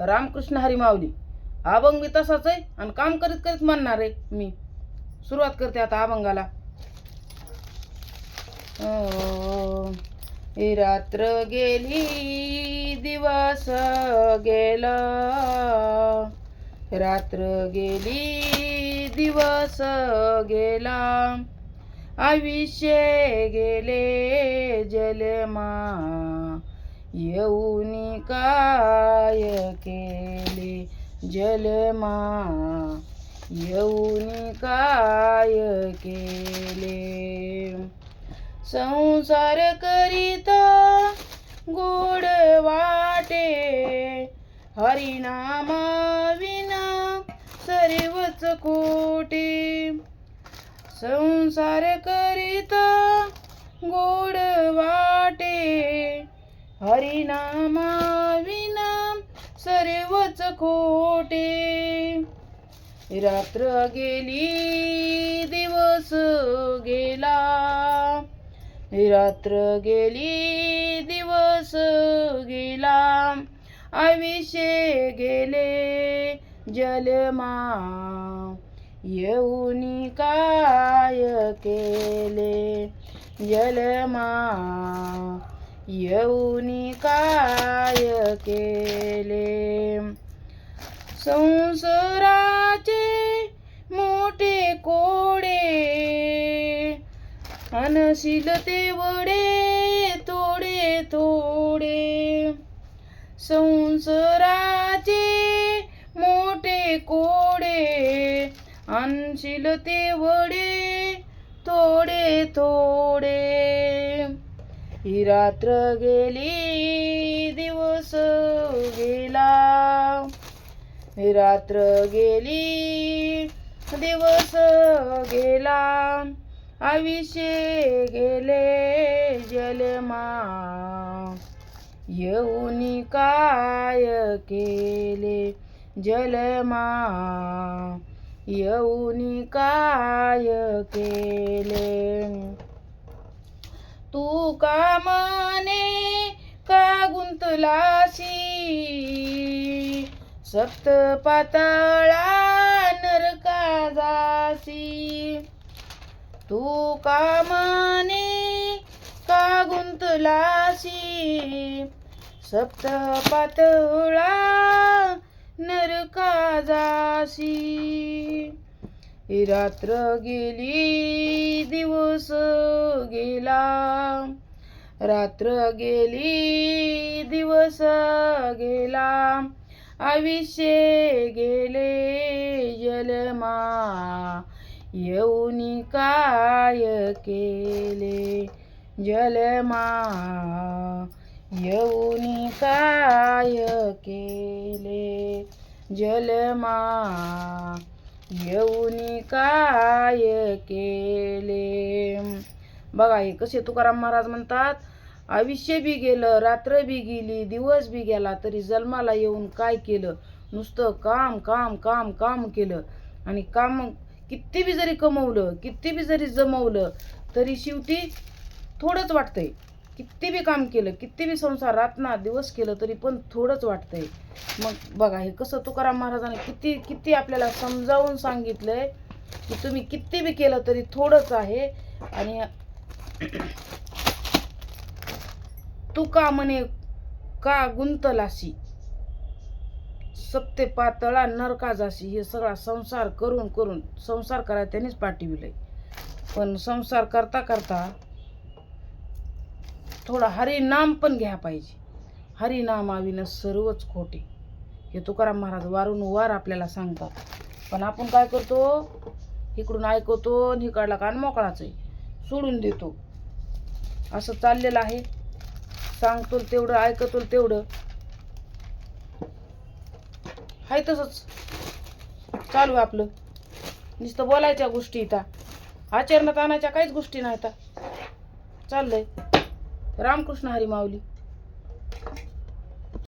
रामकृष्ण हरी माऊली. अभंग मी तसाच आहे आणि काम करीत करीत म्हणणार आहे मी. सुरुवात करते आता अभंगाला. ही रात्र गेली दिवस गेला. रात्र गेली दिवस गेला. आयुष्य गेले जलमा. येऊनी काय केले जलमा। येऊनी काय केले संसार करीता गोड वाटे। हरिनामा विना सर्वच कोटे। संसार करीता गोड हरिनामा विना सर्वच खोटे. रात्र गेली दिवस गेला. रात्र गेली दिवस गेला. आयुष्य गेले जलमा. येऊन काय केले? जलमा. येऊनी काय केले? संसाराचे मोठे कोडे अनशील ते वडे थोडे थोडे. संसाराचे मोठे कोडे अनशील ते वडे थोडे थोडे. ही रात्र गेली दिवस गेला ही रात्र गेली दिवस गेला आविषे गेले जलमा येऊन काय केले जलमा येऊन काय केले तू का मने का गुंतलाशी? सप्त पातळा नरका जासी तू का मने का गुंतलाशी? सप्त पातळा नरका जासी ही रात्र गेली दिवस गेला. रात्र गेली दिवस गेला. आयुष्य गेले जलमा येऊनी काय केले? जलमा येऊनी काय केले? जलमा येऊनी काय केले? बघा हे कसे तुकाराम महाराज म्हणतात आयुष्य बी गेलं रात्र बी गेली दिवस बी गेला तरी जन्माला येऊन काय केलं? नुसतं काम काम काम काम केलं. आणि काम किती बी जरी कमवलं किती बी जरी जमवलं तरी शेवटी थोडंच वाटतंय. किती बी काम केलं किती बी संसार रातना दिवस केलं तरी पण थोडंच वाटतंय. मग बघा हे कसं तुकाराम महाराजांनी किती किती आपल्याला समजावून सांगितलंय की तुम्ही किती बी केलं तरी थोडंच आहे. आणि तुका म्हणे का गुंतलाशी सप्ते पातळा नरका जाशी हे सगळा संसार करून करून संसार करायला त्यांनीच पाठविलंय. पण संसार करता करता थोडा हरिनाम पण घ्या पाहिजे. हरिनामाविनं सर्वच खोटे. हे तुकाराम महाराज वारंवार आपल्याला सांगतात. पण आपण काय करतो? इकडून ऐकवतो आणि इकडला कान मोकळाच आहे सोडून देतो. असं चाललेलं आहे. सांगतो तेवढं ऐकतो तेवढं. आहे तसंच. चालू आपलं. नुसतं बोलायच्या गोष्टी इथं. आचरणात आणायच्या काहीच गोष्टी नाही नाहीत चाललंय. रामकृष्ण हरी माऊली.